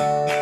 네,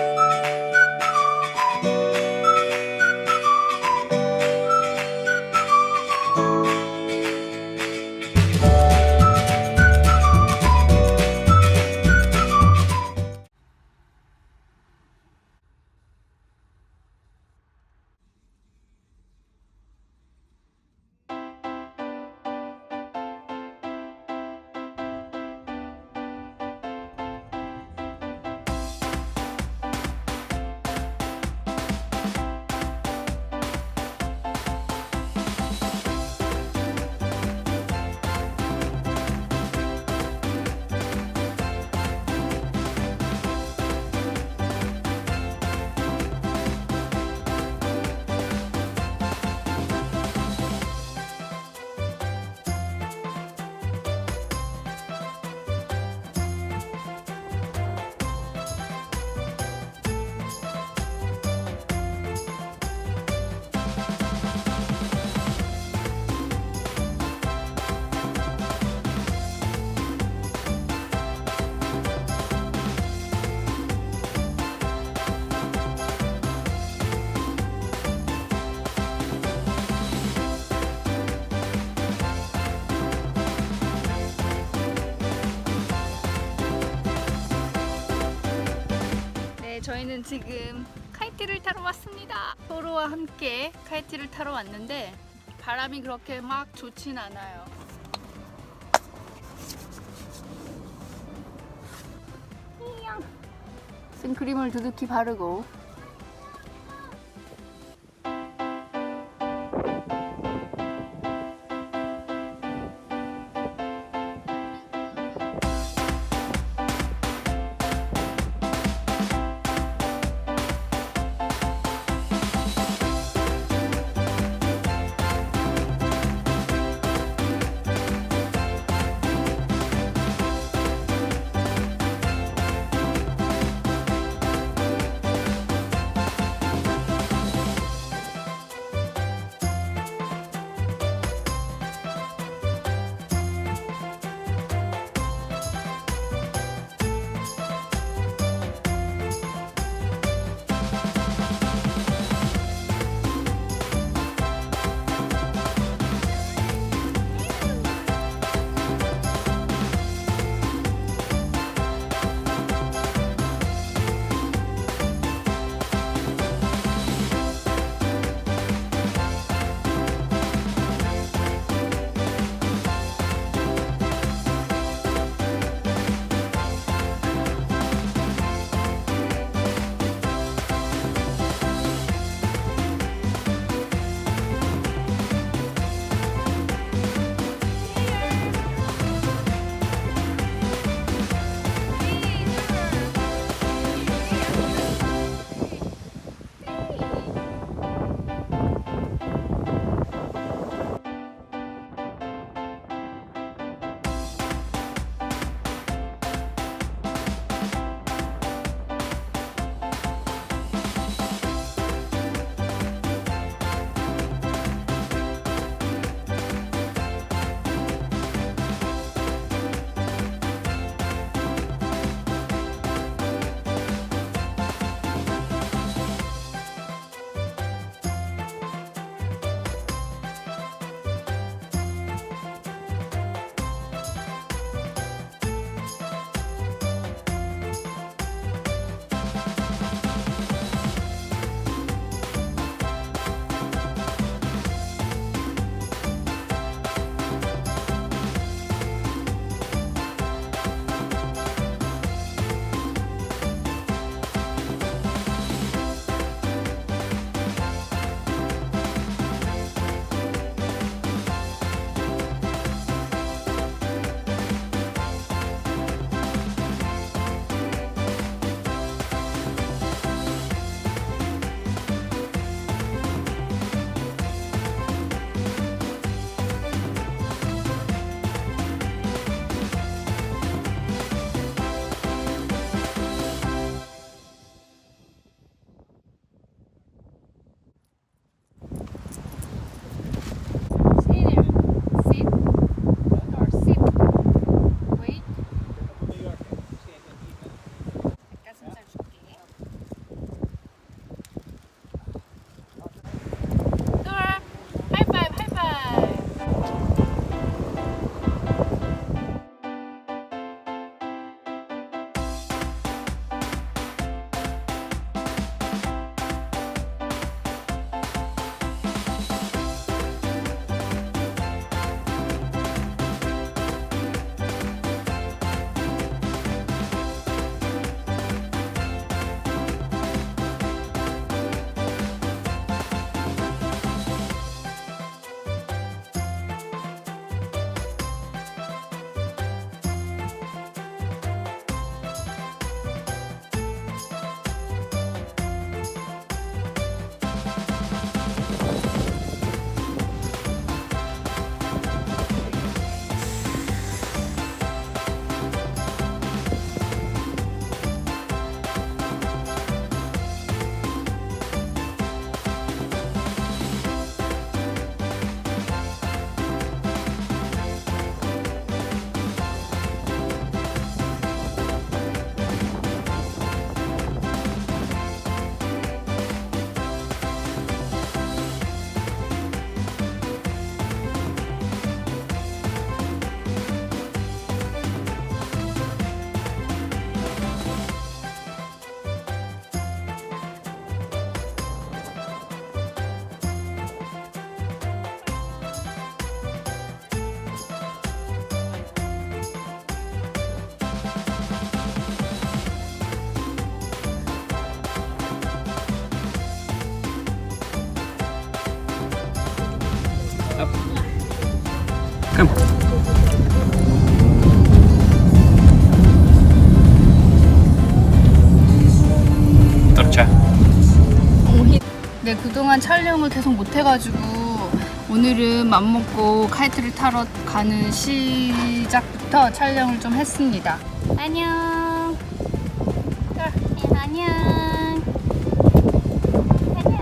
저희는 지금 카이트를 타러 왔습니다. 서로와 함께 카이트를 타러 왔는데 바람이 그렇게 막 좋진 않아요. 생크림을 두둑히 바르고 그동안 촬영을 계속 못해가지고 오늘은 맘먹고 카이트를 타러 가는 시작부터 촬영을 좀 했습니다. 안녕. 네, 안녕. 안녕.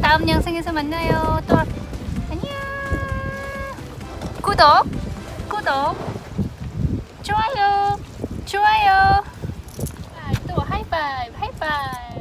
다음 영상에서 만나요. 또 안녕. 구독, 구독, 좋아요, 좋아요. 아, 또 하이파이브, 하이파이브.